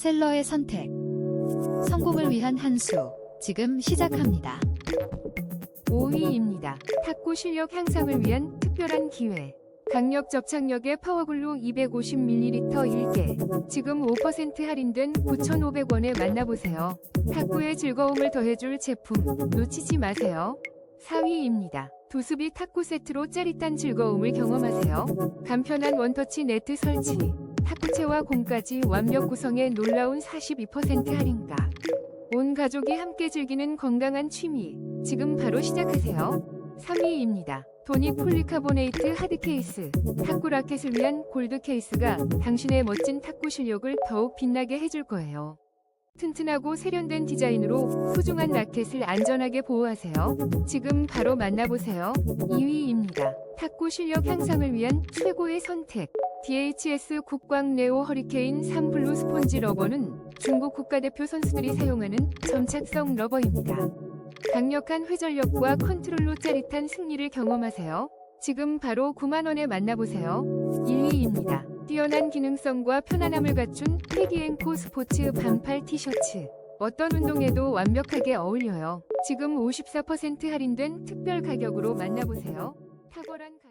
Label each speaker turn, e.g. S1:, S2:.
S1: 셀러의 선택. 성공을 위한 한 수. 지금 시작합니다.
S2: 5위입니다. 탁구 실력 향상을 위한 특별한 기회. 강력 접착력의 파워글루 250ml 1개. 지금 5% 할인된 9,500원에 만나보세요. 탁구의 즐거움을 더해줄 제품. 놓치지 마세요. 4위입니다. 도수비 탁구 세트로 짜릿한 즐거움을 경험하세요. 간편한 원터치 네트 설치. 탁구채와 공까지 완벽 구성의 놀라운 42% 할인가. 온 가족이 함께 즐기는 건강한 취미. 지금 바로 시작하세요. 3위입니다. 토닉 폴리카보네이트 하드 케이스. 탁구 라켓을 위한 골드 케이스가 당신의 멋진 탁구 실력을 더욱 빛나게 해줄 거예요. 튼튼하고 세련된 디자인으로 소중한 라켓을 안전하게 보호하세요. 지금 바로 만나보세요. 2위입니다. 탁구 실력 향상을 위한 최고의 선택. DHS 국광 네오 허리케인 3 블루 스폰지 러버는 중국 국가대표 선수들이 사용하는 점착성 러버입니다. 강력한 회전력과 컨트롤로 짜릿한 승리를 경험하세요. 지금 바로 9만원에 만나보세요. 1위입니다. 뛰어난 기능성과 편안함을 갖춘 패기앤코 스포츠 반팔 티셔츠. 어떤 운동에도 완벽하게 어울려요. 지금 54% 할인된 특별 가격으로 만나보세요. 탁월한 가...